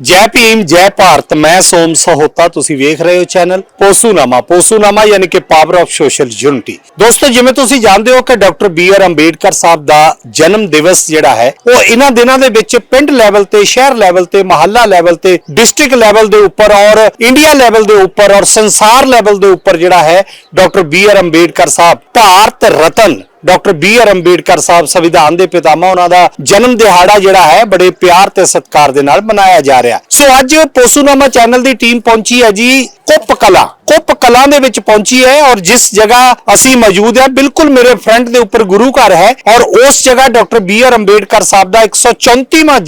ਜੈ ਭੀਮ, ਜੈ ਭਾਰਤ, ਮੈਂ ਸੋਮ ਸਹੋਤਾ, ਤੁਸੀਂ ਵੇਖ ਰਹੇ ਹੋ ਚੈਨਲ ਪੋਸੂਨਾਮਾ। ਪੋਸੂਨਾਮਾ ਯਾਨੀ ਕਿ ਪਾਵਰ ਆਫ ਸੋਸ਼ਲ ਯੂਨਿਟੀ ਦੋਸਤੋ, ਜਿਵੇਂ ਤੁਸੀਂ ਜਾਣਦੇ ਹੋ ਕਿ ਡਾਕਟਰ ਬੀ ਆਰ ਅੰਬੇਡਕਰ ਸਾਹਿਬ ਦਾ ਜਨਮ ਦਿਵਸ ਜਿਹੜਾ ਹੈ, ਉਹ ਇਹਨਾਂ ਦਿਨਾਂ ਦੇ ਵਿੱਚ ਪਿੰਡ ਲੈਵਲ ਤੇ, ਸ਼ਹਿਰ ਲੈਵਲ ਤੇ, ਮਹੱਲਾ ਲੈਵਲ ਤੇ ਡਿਸਟ੍ਰਿਕਟ ਲੈਵਲ ਦੇ ਉੱਪਰ ਔਰ ਇੰਡੀਆ ਲੈਵਲ ਦੇ ਉੱਪਰ ਔਰ ਸੰਸਾਰ ਲੈਵਲ ਦੇ ਉੱਪਰ ਜਿਹੜਾ ਹੈ ਡਾਕਟਰ ਬੀ ਆਰ ਅੰਬੇਡਕਰ ਸਾਹਿਬ। Bharat Ratna. Doctor B R Ambedkar ਸਾਹਿਬ ਸੰਵਿਧਾਨ ਦੇ ਪਿਤਾਮਾ ਉਹਨਾਂ ਦਾ ਜਨਮ ਦਿਹਾੜਾ ਜਿਹੜਾ ਹੈ, ਬੜੇ ਪਿਆਰ ਤੇ ਸਤਿਕਾਰ ਦੇ ਨਾਲ ਮਨਾਇਆ ਜਾ ਰਿਹਾ ਸੋ ਅੱਜ ਪੋਸੂਨਾਮਾ ਚੈਨਲ ਦੀ ਟੀਮ ਪਹੁੰਚੀ ਹੈ ਜੀ। ਕੁੱਪ ਕਲਾ ਕੁੱਪ ਕਲਾ ਦੇ ਵਿੱਚ ਪਹੁੰਚੀ ਹੈ ਔਰ ਜਿਸ ਜਗ੍ਹਾ ਅਸੀਂ ਮੌਜੂਦ ਹੈ, ਬਿਲਕੁਲ ਮੇਰੇ ਫਰੰਟ ਦੇ ਉੱਪਰ ਗੁਰੂ ਘਰ ਹੈ ਔਰ ਉਸ ਜਗ੍ਹਾ ਡਾਕਟਰ ਬੀ ਆਰ ਅੰਬੇਡਕਰ ਸਾਹਿਬ ਦਾ 134ਵਾਂ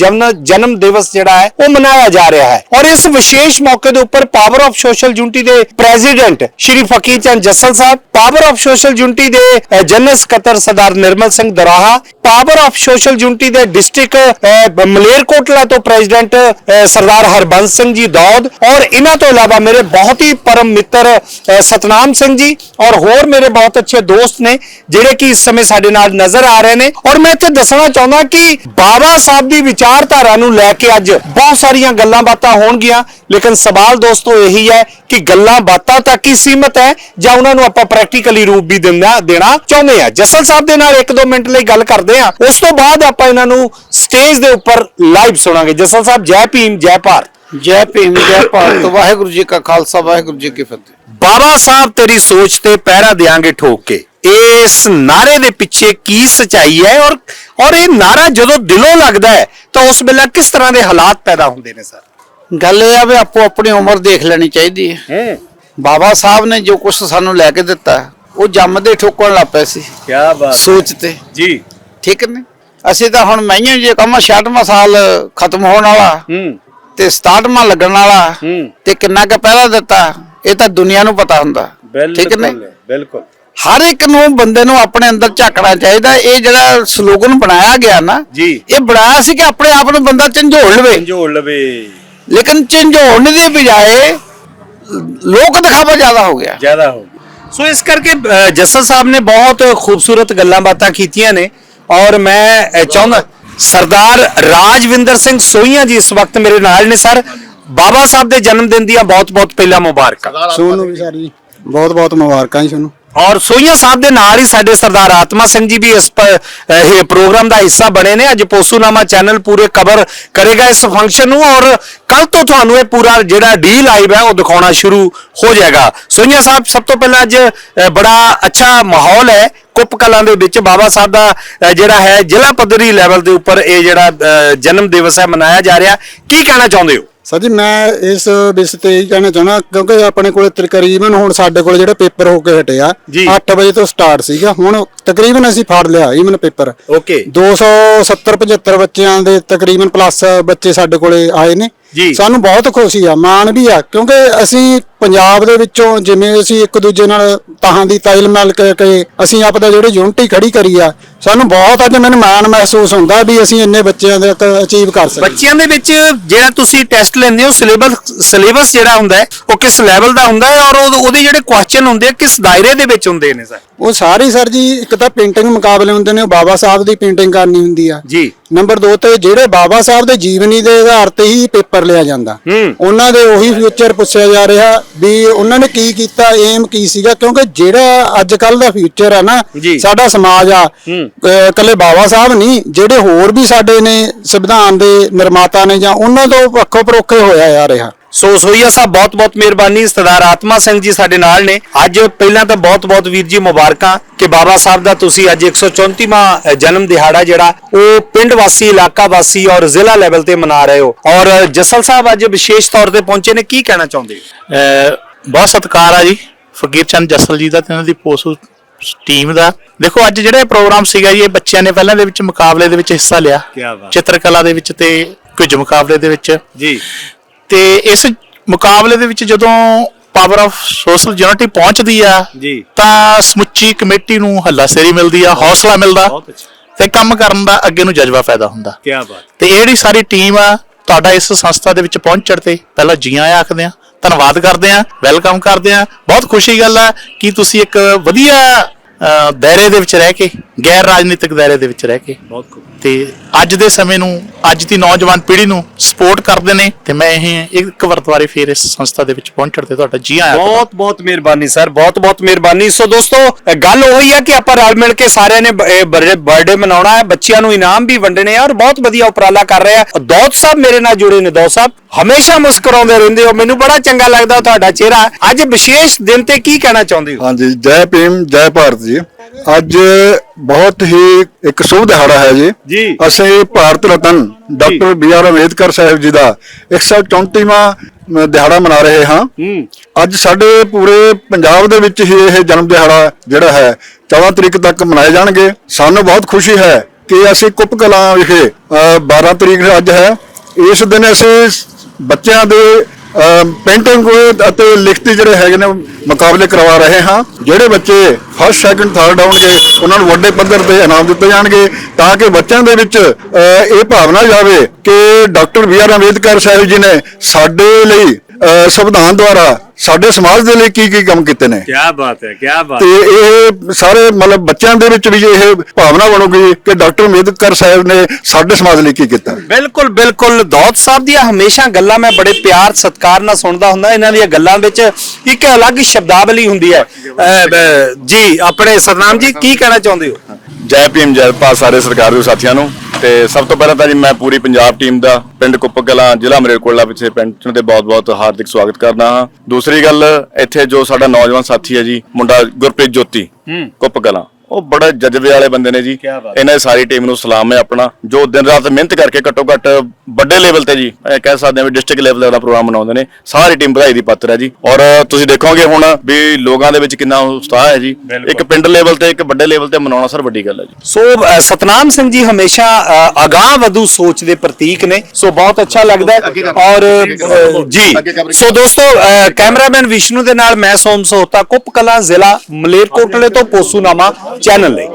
ਜਨਮ ਦਿਵਸ ਜਿਹੜਾ ਹੈ, ਉਹ ਮਨਾਇਆ ਜਾ ਰਿਹਾ ਹੈ। ਔਰ ਇਸ ਵਿਸ਼ੇਸ਼ ਮੌਕੇ ਦੇ ਉੱਪਰ ਪਾਵਰ ਆਫ ਸੋਸ਼ਲ ਯੂਨਿਟੀ ਦੇ ਪ੍ਰੈਜ਼ੀਡੈਂਟ ਸ਼੍ਰੀ ਫਕੀਰ ਚੰਦ ਜੱਸਲ ਸਾਹਿਬ ਪਾਵਰ ਆਫ ਸੋਸ਼ਲ ਯੂਨਿਟੀ ਦੇ ਜਨਰਲ ਸਕੱਤਰ Sardar Nirmal Singh Daraha power of social unity ਦੇ ਡਿਸਟ੍ਰਿਕਟ ਮਲੇਰਕੋਟਲਾ ਤੋਂ ਪ੍ਰੈਜ਼ੀਡੈਂਟ ਸਰਦਾਰ ਹਰਬੰਸ ਸਿੰਘ ਜੀ ਦੌਦ ਔਰ ਇਹਨਾਂ ਤੋਂ ਇਲਾਵਾ ਮੇਰੇ ਬਹੁਤ ਬਹੁਤ ਹੀ ਪਰਮ ਮਿੱਤਰ ਸਤਨਾਮ ਸਿੰਘ ਜੀ ਔਰ ਹੋਰ ਮੇਰੇ ਬਹੁਤ ਅੱਛੇ ਦੋਸਤ ਨੇ ਜਿਹੜੇ ਕਿ ਇਸ ਸਮੇਂ ਸਾਡੇ ਨਾਲ ਨਜ਼ਰ ਆ ਰਹੇ ਨੇ ਔਰ ਮੈਂ ਇੱਥੇ ਦੱਸਣਾ ਚਾਹੁੰਦਾ ਕਿ ਬਾਬਾ ਸਾਹਿਬ ਦੀ ਵਿਚਾਰਧਾਰਾ ਨੂੰ ਲੈ ਕੇ ਅੱਜ ਬਹੁਤ ਸਾਰੀਆਂ ਗੱਲਾਂ ਬਾਤਾਂ ਹੋਣਗੀਆਂ ਲੇਕਿਨ ਸਵਾਲ ਦੋਸਤੋ ਇਹੀ ਹੈ ਕਿ ਗੱਲਾਂ ਬਾਤਾਂ ਤੱਕ ਹੀ ਸੀਮਤ ਹੈ ਜਾਂ ਉਹਨਾਂ ਨੂੰ ਆਪਾਂ ਪ੍ਰੈਕਟੀਕਲੀ ਰੂਪ ਵੀ ਦਿੰਦਾ ਦੇਣਾ ਚਾਹੁੰਦੇ ਆ ਜਸਲ ਸਾਹਿਬ ਦੇ ਨਾਲ 1-2 ਮਿੰਟ ਲਈ ਗੱਲ ਕਰਦੇ ਆ ਉਸ ਤੋਂ ਬਾਅਦ ਆਪਾਂ ਇਹਨਾਂ ਨੂੰ ਸਟੇਜ ਦੇ ਉੱਪਰ ਲਾਈਵ ਸੁਣਾਂਗੇ ਜਸਲ ਸਾਹਿਬ ਜੈ ਭੀਮ ਜੈ ਭਾਰਤ ਜੈ ਭੀਮ ਜੈ ਭਾਰਤ ਵਾਹਿਗੁਰੂ ਜੀ ਕਾ ਖਾਲਸਾ ਵਾਹਿਗੁਰੂ ਜੀ ਕੀ ਫਤਿਹ। ਬਾਬਾ ਸਾਹਿਬ ਤੇਰੀ ਸੋਚ ਤੇ ਪਹਿਰਾ ਦੇਾਂਗੇ ਠੋਕ ਕੇ। ਇਸ ਨਾਰੇ ਦੇ ਪਿੱਛੇ ਕੀ ਸਚਾਈ ਹੈ ਔਰ ਔਰ ਇਹ ਨਾਰਾ ਜਦੋਂ ਦਿਲੋਂ ਲੱਗਦਾ ਹੈ ਤਾਂ ਉਸ ਵੇਲੇ ਕਿਸ ਤਰ੍ਹਾਂ ਦੇ ਹਾਲਾਤ ਪੈਦਾ ਹੁੰਦੇ ਨੇ ਸਰ? ਗੱਲ ਇਹ ਆ ਵੀ ਆਪੋ ਆਪਣੀ ਉਮਰ ਦੇਖ ਲੈਣੀ ਚਾਹੀਦੀ ਹੈ। ਬਾਬਾ ਸਾਹਿਬ ਨੇ ਜੋ ਕੁਝ ਸਾਨੂੰ ਲੈ ਕੇ ਦਿੱਤਾ ਉਹ ਜੰਮਦੇ ਠੋਕਣ ਲੱਗ ਪਏ ਸੀ। ਕੀ ਬਾਤ ਸੋਚ ਤੇ। ਜੀ। ਠੀਕ ਨੇ? ਅਸੀਂ ਤਾਂ ਹੁਣ ਮਈਆਂ ਜੇ ਕੰਮ 66ਵਾਂ ਸਾਲ ਖਤਮ ਹੋਣ ਵਾਲਾ। ਹੂੰ। ਤੇ 67ਵਾਂ ਲੱਗਣ ਵਾਲਾ ਹੂੰ। ਤੇ ਕਿੰਨਾ ਕੁ ਪਹਿਰਾ ਦਿੱਤਾ ਇਹ ਤਾਂ ਦੁਨੀਆ ਨੂੰ ਪਤਾ ਹੁੰਦਾ। ਠੀਕ ਨੇ ਬਿਲਕੁਲ। ਹਰ ਇੱਕ ਨੂੰ ਬੰਦੇ ਨੂੰ ਆਪਣੇ ਅੰਦਰ ਝਾਕਣਾ ਚਾਹੀਦਾ। ਇਹ ਜਿਹੜਾ ਸਲੋਗਨ ਬਣਾਇਆ ਗਿਆ ਨਾ ਜੀ। ਇਹ ਬਣਾਇਆ ਸੀ ਕਿ ਆਪਣੇ ਆਪ ਨੂੰ ਬੰਦਾ ਝੰਜੋੜ ਲਵੇ। ਜੋੜ ਲਵੇ। ਲੇਕਿਨ ਝੰਜੋੜਨ ਦੀ ਬਜਾਏ ਲੋਕ ਦਿਖਾਵਾ ਜ਼ਿਆਦਾ ਹੋ ਗਿਆ। ਜ਼ਿਆਦਾ ਹੋ ਸੋ ਇਸ ਕਰਕੇ ਜੱਸਲ ਸਾਹਿਬ ਨੇ ਬਹੁਤ ਖੂਬਸੂਰਤ ਗੱਲਾਂ ਬਾਤਾਂ ਕੀਤੀਆਂ ਨੇ। ਔਰ ਮੈਂ ਚਾਹੁੰਦਾ ਸਰਦਾਰ ਰਾਜਵਿੰਦਰ ਸਿੰਘ ਸੋਹੀਆਂ ਜੀ ਇਸ ਵਕਤ ਮੇਰੇ ਨਾਲ ਨੇ ਸਰ। ਬਾਬਾ ਸਾਹਿਬ ਦੇ ਜਨਮ ਦਿਨ ਦੀਆਂ ਬਹੁਤ-ਬਹੁਤ ਪਹਿਲਾਂ ਮੁਬਾਰਕਾਂ। ਸੋਨੂੰ ਵੀ ਸਾਰੀ ਬਹੁਤ ਬਹੁਤ ਮੁਬਾਰਕਾਂ ਜੀ ਤੁਹਾਨੂੰ ਔਰ ਸੋਹੀਆਂ ਸਾਹਿਬ ਦੇ ਨਾਲ ਹੀ ਸਾਡੇ ਸਰਦਾਰ ਆਤਮਾ ਸਿੰਘ ਜੀ ਵੀ ਇਸ ਇਹ ਪ੍ਰੋਗਰਾਮ ਦਾ ਹਿੱਸਾ ਬਣੇ ਨੇ। ਅੱਜ ਪੋਸੂਨਾਮਾ ਚੈਨਲ ਪੂਰੇ ਕਵਰ ਕਰੇਗਾ ਇਸ ਫੰਕਸ਼ਨ ਨੂੰ ਔਰ ਕੱਲ ਤੋਂ ਤੁਹਾਨੂੰ ਇਹ ਪੂਰਾ ਜਿਹੜਾ ਡੀ ਲਾਈਵ ਹੈ ਉਹ ਦਿਖਾਉਣਾ ਸ਼ੁਰੂ ਹੋ ਜਾਏਗਾ। ਸੋਹੀਆਂ ਸਾਹਿਬ ਸਭ ਤੋਂ ਪਹਿਲਾਂ ਅੱਜ ਬੜਾ ਅੱਛਾ ਮਾਹੌਲ ਹੈ। ਕੁੱਪ ਕਲਾਂ ਦੇ ਵਿੱਚ ਬਾਬਾ ਸਾਹਿਬ ਦਾ ਜਿਹੜਾ ਹੈ ਜ਼ਿਲ੍ਹਾ ਪੱਧਰੀ ਲੈਵਲ ਦੇ ਉੱਪਰ ਇਹ ਜਿਹੜਾ ਜਨਮ ਦਿਵਸ ਹੈ ਮਨਾਇਆ ਜਾ ਰਿਹਾ। ਕੀ ਕਹਿਣਾ ਚਾਹੁੰਦੇ ਹੋ? ਸਰ ਜੀ ਮੈਂ ਇਸ ਵਿਸ਼ੇ ਤੇ ਇਹ ਕਹਿਣਾ ਚਾਹਣਾ ਕਿਉਂਕਿ ਆਪਣੇ ਕੋਲੇ ਤਕਰੀਬਨ ਹੁਣ ਸਾਡੇ ਕੋਲ ਜਿਹੜੇ ਪੇਪਰ ਹੋ ਕੇ ਹਟੇ ਆ ਜੀ। 8 ਵਜੇ ਤੋਂ ਸਟਾਰਟ ਸੀਗਾ। ਹੁਣ ਤਕਰੀਬਨ ਅਸੀਂ ਫੜ ਲਿਆ ਈਵਨ ਪੇਪਰ। ਓਕੇ 270 75 ਬੱਚਿਆਂ ਦੇ ਤਕਰੀਬਨ ਪਲੱਸ ਬੱਚੇ ਸਾਡੇ ਕੋਲੇ ਆਏ ਨੇ। ਜੀ। ਸਾਨੂੰ ਬਹੁਤ ਖੁਸ਼ੀ ਆ ਮਾਣ ਵੀ ਆ ਕਿਉਂਕਿ ਅਸੀਂ ਪੰਜਾਬ ਦੇ ਵਿੱਚੋਂ ਜਿਵੇਂ ਅਸੀਂ ਇੱਕ ਦੂਜੇ ਨਾਲ ਤਾਹਾਂ ਦੀ ਤਾਇਲ ਮਿਲ ਕੇ ਕੇ ਅਸੀਂ ਆਪਦਾ ਜਿਹੜੇ ਯੂਨਿਟੀ ਖੜੀ ਕਰੀ ਆ ਸਾਨੂੰ ਬਹੁਤ ਅੱਜ ਮੈਨੂੰ ਮਾਣ ਮਹਿਸੂਸ ਹੁੰਦਾ ਵੀ ਅਸੀਂ ਇੰਨੇ ਬੱਚਿਆਂ ਦੇ ਅਚੀਵ ਕਰ ਸਕੇ ਬੱਚਿਆਂ ਦੇ ਵਿੱਚ ਜਿਹੜਾ ਤੁਸੀਂ ਟੈਸਟ ਲੈਂਦੇ ਹੋ ਸਿਲੇਬਸ ਸਿਲੇਬਸ ਜਿਹੜਾ ਹੁੰਦਾ ਹੈ ਉਹ ਕਿਸ ਲੈਵਲ ਦਾ ਹੁੰਦਾ ਹੈ ਔਰ ਉਹ- ਉਹਦੇ ਜਿਹੜੇ ਕੁਐਸਚਨ ਹੁੰਦੇ ਆ ਕਿਸ ਦਾਇਰੇ ਦੇ ਵਿੱਚ ਹੁੰਦੇ ਨੇ ਸਰ? ਉਹ ਸਾਰੇ ਸਰ ਜੀ ਇੱਕ ਤਾਂ ਪੇਂਟਿੰਗ ਮੁਕਾਬਲੇ ਹੁੰਦੇ ਨੇ ਉਹ ਬਾਬਾ ਸਾਹਿਬ ਦੀ ਪੇਂਟਿੰਗ ਕਰਨੀ ਹੁੰਦੀ ਆ। ਜੀ। ਨੰਬਰ 2 ਤੇ ਜਿਹੜੇ ਬਾਬਾ ਸਾਹਿਬ ਦੇ ਜੀਵਨੀ ਦੇ ਆਧਾਰ ਤੇ ਹੀ ਪੇਪਰ ਲਿਆ ਜਾਂਦਾ ਹੂੰ। ਉਹਨਾਂ ਦੇ ਉਹੀ ਫਿਊਚਰ ਪੁੱਛਿਆ ਜਾ ਰਿਹਾ ਵੀ ਉਹਨਾਂ ਨੇ ਕੀ ਕੀਤਾ ਏਮ ਕੀ ਸੀਗਾ ਕਿਉਂਕਿ ਜਿਹੜਾ ਅੱਜ ਕੱਲ ਦਾ ਫਿਊਚਰ ਆ ਨਾ ਜੀ। ਸਾਡਾ ਸਮਾਜ ਆ ਹੂੰ। ਅਹ ਇਕੱਲੇ ਬਾਬਾ ਸਾਹਿਬ ਨਹੀਂ ਜਿਹੜੇ ਹੋਰ ਵੀ ਸਾਡੇ ਨੇ ਸੰਵਿਧਾਨ ਦੇ ਨਿਰਮਾਤਾ ਨੇ ਜਾਂ ਉਹਨਾਂ ਤੋਂ ਪੱਖੋਂ ਪਰੋਖੇ ਹੋਇਆ ਜਾ ਰਿਹਾ ਸੋ ਸੋਈਆ ਸਾਹਿਬ ਬਹੁਤ ਬਹੁਤ ਮਿਹਰਬਾਨੀ ਸਰਦਾਰ ਆਤਮਾ ਸਿੰਘ ਜੀ ਸਾਡੇ ਨਾਲ ਨੇ। ਅੱਜ ਪਹਿਲਾਂ ਤਾਂ ਬਹੁਤ ਬਹੁਤ ਵੀਰ ਜੀ ਮੁਬਾਰਕਾਂ ਕਿ ਬਾਬਾ ਸਾਹਿਬ ਦਾ ਤੁਸੀਂ ਅੱਜ 134ਵਾਂ ਜਨਮ ਦਿਹਾੜਾ ਜਿਹੜਾ ਉਹ ਪਿੰਡ ਵਾਸੀ ਇਲਾਕਾ ਵਾਸੀ ਔਰ ਜ਼ਿਲ੍ਹਾ ਲੈਵਲ ਤੇ ਮਨਾ ਰਹੇ ਹੋ। ਔਰ ਜਸਲ ਸਾਹਿਬ ਅੱਜ ਵਿਸ਼ੇਸ਼ ਤੌਰ ਤੇ ਪਹੁੰਚੇ ਨੇ ਕੀ ਕਹਿਣਾ ਚਾਹੁੰਦੇ ਹੋ? ਬਹੁਤ ਸਤਿਕਾਰ ਆ ਜੀ ਫਕੀਰ ਚੰਦ ਜੱਸਲ ਜੀ ਦਾ ਤੇ ਇਹਨਾਂ ਦੀ ਪੋਸੂ ਟੀਮ ਦਾ। ਦੇਖੋ ਅੱਜ ਜਿਹੜਾ ਪ੍ਰੋਗਰਾਮ ਸੀਗਾ ਜੀ ਇਹ ਬੱਚਿਆਂ ਨੇ ਪਹਿਲਾਂ ਦੇ ਵਿੱਚ ਮੁਕਾਬਲੇ ਦੇ ਵਿੱਚ ਹਿੱਸਾ ਲਿਆ। ਚਿੱਤਰਕਲਾ ਦੇ ਵਿੱਚ ਤੇ ਕੁਝ ਮੁਕਾਬਲੇ ਦੇ ਵਿੱਚ। ਜੀ। ਤੇ ਇਸ ਮੁਕਾਬਲੇ ਦੇ ਵਿੱਚ ਜਦੋਂ ਪਾਵਰ ਆਫ ਸੋਸ਼ਲ ਯੂਨਿਟੀ ਪਹੁੰਚਦੀ ਆ ਜੀ। ਤਾਂ ਸਮੁੱਚੀ ਕਮੇਟੀ ਨੂੰ ਹੱਲਾਸ਼ੇਰੀ ਮਿਲਦੀ ਆ ਹੌਸਲਾ ਮਿਲਦਾ। ਅੱਛਾ। ਤੇ ਕੰਮ ਕਰਨ ਦਾ ਅੱਗੇ ਨੂੰ ਜਜ਼ਬਾ ਪੈਦਾ ਹੁੰਦਾ। ਕੀ ਬਾਤ। ਤੇ ਇਹ ਜਿਹੜੀ ਸਾਰੀ ਟੀਮ ਆ ਤੁਹਾਡਾ ਇਸ ਸੰਸਥਾ ਦੇ ਵਿੱਚ ਪਹੁੰਚਣ ਤੇ ਪਹਿਲਾਂ ਜੀ ਆਇਆਂ ਆਖਦੇ ਆ ਧੰਨਵਾਦ ਕਰਦੇ ਆ ਵੈਲਕਮ ਕਰਦੇ ਆ। ਬਹੁਤ ਖੁਸ਼ੀ ਗੱਲ ਆ ਕਿ ਤੁਸੀਂ ਇੱਕ ਵਧੀਆ ਦਾਇਰੇ ਦੇ ਵਿੱਚ ਰਹਿ ਕੇ ਗੈਰ ਰਾਜਨੀਤਿਕ ਦਾਇਰੇ ਦੇ ਵਿੱਚ ਰਹਿ ਕੇ। ਬਹੁਤ ਖੂਬ। ਤੇ ਅੱਜ ਦੇ ਸਮੇਂ ਨੂੰ ਅੱਜ ਦੀ ਨੌਜਵਾਨ ਪੀੜ੍ਹੀ ਨੂੰ ਸਪੋਰਟ ਕਰਦੇ ਨੇ ਤੇ ਮੈਂ ਇਹ ਇੱਕ ਵਰਤਵਾਰੇ ਫੇਰ ਇਸ ਸੰਸਥਾ ਦੇ ਵਿੱਚ ਪਹੁੰਚਣ ਤੇ ਤੁਹਾਡਾ ਜੀ ਆਇਆਂ ਬਹੁਤ ਬਹੁਤ ਮਿਹਰਬਾਨੀ ਸਰ। ਬਹੁਤ ਬਹੁਤ ਮਿਹਰਬਾਨੀ। ਸੋ ਦੋਸਤੋ ਗੱਲ ਉਹੀ ਹੈ ਕਿ ਆਪਾਂ ਰਲ ਮਿਲ ਕੇ ਸਾਰਿਆਂ ਨੇ ਬਰਥਡੇ ਮਨਾਉਣਾ ਹੈ। ਬੱਚਿਆਂ ਨੂੰ ਇਨਾਮ ਵੀ ਵੰਡਣੇ ਆ ਔਰ ਬਹੁਤ ਵਧੀਆ ਉਪਰਾਲਾ ਕਰ ਰਹੇ ਆ। ਦੌਤ ਸਾਹਿਬ ਮੇਰੇ ਨਾਲ ਜੁੜੇ ਨੇ ਦੌਤ ਸਾਹਿਬ। ਹਮੇਸ਼ਾ ਮੁਸਕਰਾਉਂਦੇ ਰਹਿੰਦੇ ਹੋ। ਮੈਨੂੰ ਬੜਾ ਚੰਗਾ ਲੱਗਦਾ ਤੁਹਾਡਾ ਚਿਹਰਾ। ਅੱਜ ਵਿਸ਼ੇਸ਼ ਦਿਨ ਤੇ ਕੀ ਕਹਿਣਾ ਚਾਹੁੰਦੇ ਹੋ? ਹਾਂਜੀ ਜੈ ਭੀਮ ਜੈ ਭਾਰਤ ਜੀ। ਅੱਜ ਬਹੁਤ ਹੀ ਇੱਕ ਸ਼ੁਭ ਦਿਹਾੜਾ ਹੈ ਜੀ। ਅਸੀਂ Bharat Ratna doctor B R Ambedkar ਸਾਹਿਬ ਜੀ ਦਾ 134ਵਾਂ ਦਿਹਾੜਾ ਮਨਾ ਰਹੇ ਹਾਂ। ਅੱਜ ਸਾਡੇ ਪੂਰੇ ਪੰਜਾਬ ਦੇ ਵਿੱਚ ਹੀ ਇਹ ਜਨਮ ਦਿਹਾੜਾ ਜਿਹੜਾ ਹੈ 14 ਤਰੀਕ ਤੱਕ ਮਨਾਏ ਜਾਣਗੇ। ਸਾਨੂੰ ਬਹੁਤ ਖੁਸ਼ੀ ਹੈ ਕਿ ਅਸੀਂ ਕੁੱਪ ਕਲਾਂ ਵਿਖੇ ਅ, 12 ਤਰੀਕ ਅੱਜ ਹੈ। ਇਸ ਦਿਨ ਅਸੀਂ ਬੱਚਿਆਂ ਦੇ ਪੇਂਟਿੰਗ ਅਤੇ ਲਿਖਤੀ ਜਿਹੜੇ ਹੈਗੇ ਨੇ, ਮੁਕਾਬਲੇ ਕਰਵਾ ਰਹੇ ਹਾਂ। ਜਿਹੜੇ ਬੱਚੇ ਫਸਟ ਸੈਕੰਡ ਥਰਡ ਆਉਣਗੇ, ਉਹਨਾਂ ਨੂੰ ਵੱਡੇ ਪੱਧਰ ਤੇ ਇਨਾਮ ਦਿੱਤੇ ਜਾਣਗੇ ਤਾਂ ਕਿ ਬੱਚਿਆਂ ਦੇ ਵਿੱਚ ਇਹ ਭਾਵਨਾ ਜਾਵੇ ਕਿ ਡਾਕਟਰ ਬੀ ਆਰ ਅੰਬੇਦਕਰ ਸਾਹਿਬ ਜੀ ਨੇ ਸਾਡੇ ਲਈ ਸੰਵਿਧਾਨ ਦੁਆਰਾ ਸਾਡੇ ਸਮਾਜ ਦੇ ਲਈ ਕੀ ਕੀ ਕੰਮ ਕੀਤੇ ਨੇ? ਕੀ ਬਾਤ ਹੈ ਕੀ ਬਾਤ ਤੇ ਇਹ ਸਾਰੇ ਮਤਲਬ ਬੱਚਿਆਂ ਦੇ ਵਿੱਚ ਵੀ ਇਹ ਭਾਵਨਾ ਬਣੂਗੀ ਕਿ ਡਾਕਟਰ ਅੰਬੇਦਕਰ ਸਾਹਿਬ ਨੇ ਸਾਡੇ ਸਮਾਜ ਲਈ ਕੀ ਕੀਤਾ? ਬਿਲਕੁਲ ਬਿਲਕੁਲ। ਦੌਤ ਸਾਹਿਬ ਦੀਆਂ ਹਮੇਸ਼ਾ ਗੱਲਾਂ ਮੈਂ ਬੜੇ ਪਿਆਰ ਸਤਿਕਾਰ ਨਾਲ ਸੁਣਦਾ ਹੁੰਦਾ ਇਹਨਾਂ ਦੀਆਂ ਗੱਲਾਂ ਵਿੱਚ ਇੱਕ ਅਲੱਗ ਸ਼ਬਦਾਵਲੀ ਹੁੰਦੀ ਹੈ। ਅਹ, ਬ- ਜੀ ਆਪਣੇ ਸਤਨਾਮ ਜੀ ਕੀ ਕਹਿਣਾ ਚਾਹੁੰਦੇ ਹੋ? ਜੈ ਭੀਮ ਜੈ ਭਾਰਤ ਸਾਰੇ ਸਰਕਾਰ ਦੇ ਸਾਥੀਆਂ ਨੂੰ। ਤੇ ਸਭ ਤੋਂ ਪਹਿਲਾਂ ਤਾਂ ਜੀ ਮੈਂ ਪੂਰੀ ਪੰਜਾਬ ਟੀਮ ਦਾ ਪਿੰਡ ਕੁੱਪਕਲਾਂ ਜ਼ਿਲ੍ਹਾ ਮਰੇਲਕੋਟਲਾ ਪਿੱਛੇ ਪਹੁੰਚਣ ਤੇ ਬਹੁਤ-ਬਹੁਤ ਹਾਰਦਿਕ ਸਵਾਗਤ ਕਰਦਾ ਹਾਂ। ਦੂਸਰੀ ਗੱਲ ਇੱਥੇ ਜੋ ਸਾਡਾ ਨੌਜਵਾਨ ਸਾਥੀ ਹੈ ਜੀ ਮੁੰਡਾ ਗੁਰਪ੍ਰੀਤ ਜੋਤੀ ਕੁੱਪਕਲਾਂ। ਉਹ ਬੜਾ ਜਜ਼ਬੇ ਵਾਲੇ ਬੰਦੇ ਨੇ ਜੀ। ਇਹਨਾਂ ਦੀ ਸਾਰੀ ਟੀਮ ਨੂੰ ਸਲਾਮ ਹੈ ਆਪਣਾ ਜੋ ਦਿਨ ਰਾਤ ਮਿਹਨਤ ਕਰਕੇ ਘੱਟੋ ਘੱਟ ਵੱਡੇ ਲੈਵਲ ਤੇ ਜੀ ਇਹ ਕਹਿ ਸਕਦੇ ਹਾਂ ਵੀ ਡਿਸਟ੍ਰਿਕਟ ਲੈਵਲ ਦਾ ਪ੍ਰੋਗਰਾਮ ਮਨਾਉਂਦੇ ਨੇ। ਸਾਰੀ ਟੀਮ ਵਧਾਈ ਦੀ ਪਾਤਰ ਹੈ ਜੀ। ਔਰ ਤੁਸੀਂ ਦੇਖੋਗੇ ਹੁਣ ਵੀ ਲੋਕਾਂ ਦੇ ਵਿੱਚ ਕਿੰਨਾ ਉਤਸ਼ਾਹ ਹੈ ਜੀ। ਇੱਕ ਪਿੰਡ ਲੈਵਲ ਤੇ ਇੱਕ ਵੱਡੇ ਲੈਵਲ ਤੇ ਮਨਾਉਣਾ ਸਰ ਵੱਡੀ ਗੱਲ ਹੈ ਜੀ। ਸੋ ਅ, ਸਤਨਾਮ ਸਿੰਘ ਜੀ ਹਮੇਸ਼ਾ ਅਗਾਂਹ ਵਧੂ ਸੋਚ ਦੇ ਪ੍ਰਤੀਕ ਨੇ। ਸੋ ਬਹੁਤ ਅੱਛਾ ਲੱਗਦਾ ਹੈ। ਔਰ ਅ, ਜੀ ਸੋ ਦੋਸਤੋ ਅ, ਕੈਮਰਾਮੈਨ ਵਿਸ਼ਨੂੰ ਦੇ ਨਾਲ ਮੈਂ ਸੋਮ ਸੋਹਤਾ ਕੁੱਪ ਕਲਾਂ ਜ਼ਿਲ੍ਹਾ ਮਲੇਰਕੋਟਲੇ ਤੋਂ ਪੋਸੂਨਾਮਾ। ਚੈਨਲ ਲਈ